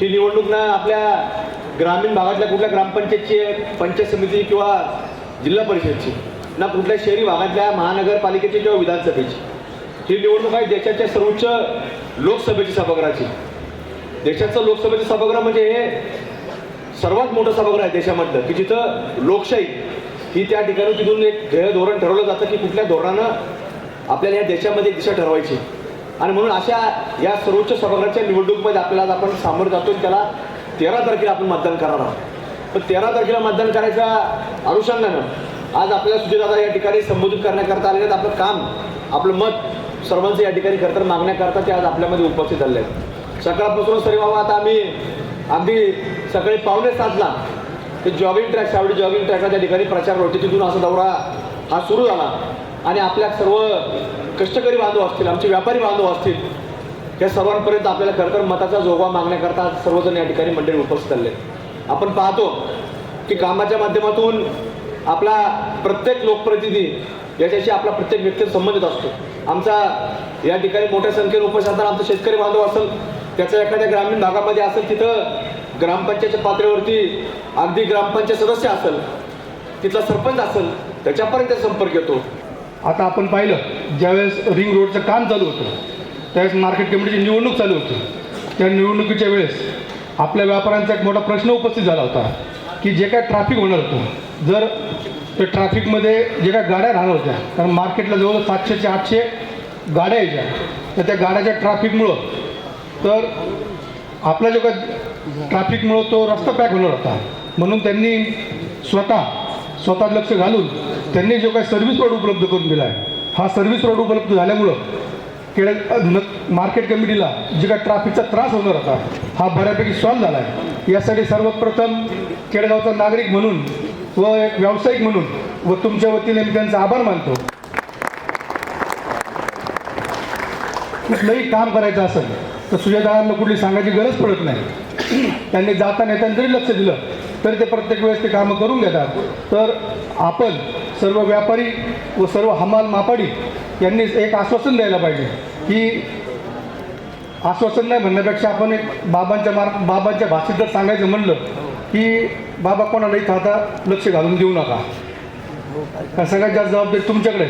ही निवडणूक ना आपल्या ग्रामीण भागातल्या कुठल्या ग्रामपंचायतची आहे, पंचायत समिती किंवा जिल्हा परिषदची ना कुठल्या शहरी भागातल्या महानगरपालिकेची किंवा विधानसभेची. ही निवडणूक आहे देशाच्या सर्वोच्च लोकसभेची सभागृहाची. देशाचं लोकसभेचं सभागृह म्हणजे हे सर्वात मोठं सभागृह आहे देशामधलं की जिथं लोकशाही ही त्या ठिकाणी तिथून एक ध्येय धोरण ठरवलं जातं की कुठल्या धोरणानं आपल्याला या देशामध्ये दिशा ठरवायची. आणि म्हणून अशा या सर्वोच्च सभागृहाच्या निवडणुकीमध्ये आपल्याला आपण सामोरं जातो त्याला तेरा तारखेला आपण मतदान करणार आहोत. पण तेरा तारखेला मतदान करायच्या अनुषंगानं आज आपल्याला सुजयदादा या ठिकाणी संबोधित करण्याकरता आलेले आहेत. आपलं काम आपलं मत सर्वांचं या ठिकाणी खरं मागण्याकरता ते आज आपल्यामध्ये उपस्थित झाले आहेत. सकाळपासून सरी बाबा आता आम्ही अगदी सकाळी पावणे सातला ते जॉगिंग ट्रॅक सावडी जॉगिंग ट्रॅकला त्या ठिकाणी प्रचार होते तिथून असा दौरा हा सुरू झाला. आणि आपल्या सर्व कष्टकरी बांधव असतील आमचे व्यापारी बांधव असतील या सर्वांपर्यंत आपल्याला खरं तर मताचा जोगवा मागण्याकरता सर्वजण या ठिकाणी मंडळी उपस्थित झाले आपण पाहतो की कामाच्या माध्यमातून आपला प्रत्येक लोकप्रतिनिधी याच्याशी आपला प्रत्येक व्यक्ती संबंधित असतो. आमचा या ठिकाणी मोठ्या संख्येने उपस्थित आमचा शेतकरी बांधव असेल त्याचा एखाद्या ग्रामीण भागामध्ये असेल तिथं ग्रामपंचायतच्या पातळीवरती अगदी ग्रामपंचायत सदस्य असेल तिथला सरपंच असेल त्याच्यापर्यंत संपर्क येतो. आता आपण पाहिलं ज्यावेळेस रिंग रोडचं काम चालू होतं त्यावेळेस मार्केट कमिटीची निवडणूक चालू होती. त्या निवडणुकीच्या वेळेस आपल्या व्यापाऱ्यांचा एक मोठा प्रश्न उपस्थित झाला होता की जे काय ट्रॅफिक होणार होतं जर ते ट्रॅफिकमध्ये जे काय गाड्या राहणार होत्या कारण मार्केटला जवळ सातशे ते आठशे गाड्या यायच्या तर त्या गाड्याच्या ट्रॅफिकमुळं तर आपला जो काय ट्रॅफिकमुळं तो रस्ता पॅक होणार होता. म्हणून त्यांनी स्वतः स्वतः लक्ष घालून त्यांनी जो काही सर्व्हिस रोड उपलब्ध करून दिला आहे हा सर्व्हिस रोड उपलब्ध झाल्यामुळं केळ न मार्केट कमिटीला जे काही ट्रॅफिकचा त्रास होणार होता हा बऱ्यापैकी सॉल्व्ह झाला आहे. यासाठी सर्वप्रथम केळगावचा नागरिक म्हणून व एक व्यावसायिक म्हणून व तुमच्या वतीने मी त्यांचा आभार मानतो. कुठलंही काम करायचं असेल तर सुजयदारांना कुठली सांगायची गरज पडत नाही. त्यांनी जाता नेत्यांनी जरी लक्ष दिलं तरी ते प्रत्येक वेळेस ते कामं करून घेतात. तर आपण सर्व व्यापारी व सर्व हमाल मापाडी यांनी एक आश्वासन द्यायला पाहिजे की आश्वासन नाही म्हणण्यापेक्षा आपण एक बाबांच्या मार बाबांच्या भाषेत जर सांगायचं म्हणलं की बाबा कोणाला इथं आता लक्ष घालून देऊ नका. कारण सगळ्यात जास्त जबाबदारी तुमच्याकडे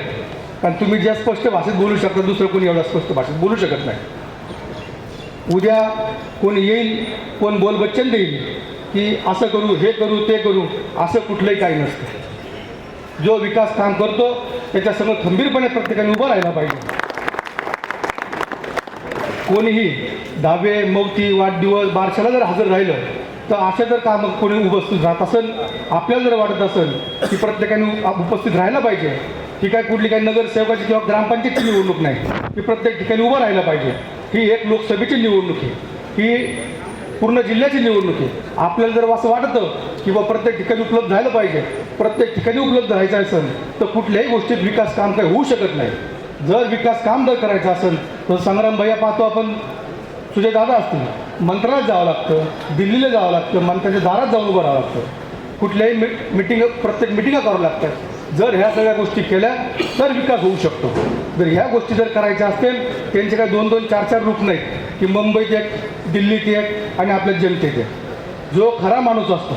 कारण तुम्ही ज्या स्पष्ट भाषेत बोलू शकता दुसरं कोणी एवढ्या स्पष्ट भाषेत बोलू शकत नाही. उद्या कोणी येईल कोण बोल बच्चन देईल की असं करू हे करू ते करू असं कुठलंही काही नसतं. जो विकास काम करतो त्याच्यासमोर खंबीरपणे प्रत्येकाने उभं राहिला पाहिजे. कोणीही दहावे मौती वाढदिवस बारशाला जर हजर राहिलं तर अशा जर काम कोणी उपस्थित राहत असेल आपल्याला जर वाटत असेल की प्रत्येकाने उपस्थित राहायला पाहिजे ही काय कुठली काही नगरसेवकाची किंवा ग्रामपंचायतची निवडणूक नाही ही प्रत्येक ठिकाणी उभं राहायला पाहिजे. ही एक लोकसभेची निवडणूक आहे. ही पूर्ण जिल्ह्याची निवडणूक आहे. आपल्याला जर असं वाटतं की बा प्रत्येक ठिकाणी उपलब्ध झालं पाहिजे प्रत्येक ठिकाणी उपलब्ध राहायचं असेल तर कुठल्याही गोष्टीत विकास काम काही होऊ शकत नाही. जर विकास काम जर करायचं असेल तर संग्राम भैया पाहतो आपण तुझे दादा असतील मंत्रालयात जावं लागतं दिल्लीला जावं लागतं मंत्र्याच्या दारात जाऊन उभं राहावं लागतं. कुठल्याही मि मिटिंग प्रत्येक मिटिंगा करावं लागतात जर ह्या सगळ्या गोष्टी केल्या तर विकास होऊ शकतो. जर ह्या गोष्टी जर करायच्या असतील त्यांचे काय दोन दोन चार चार रूप नाहीत की मुंबईत एक दिल्लीत एक आणि आपल्या जनतेत एक. जो खरा माणूस असतो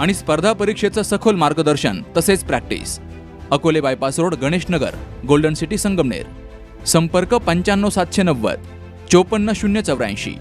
आणि स्पर्धा परीक्षेचं सखोल मार्गदर्शन तसेच practice. Akole bypass road Ganesh Nagar golden city Sangamner. संपर्क पंच्याण्णव सातशे नव्वद चोपन्न शून्य चौऱ्याऐंशी.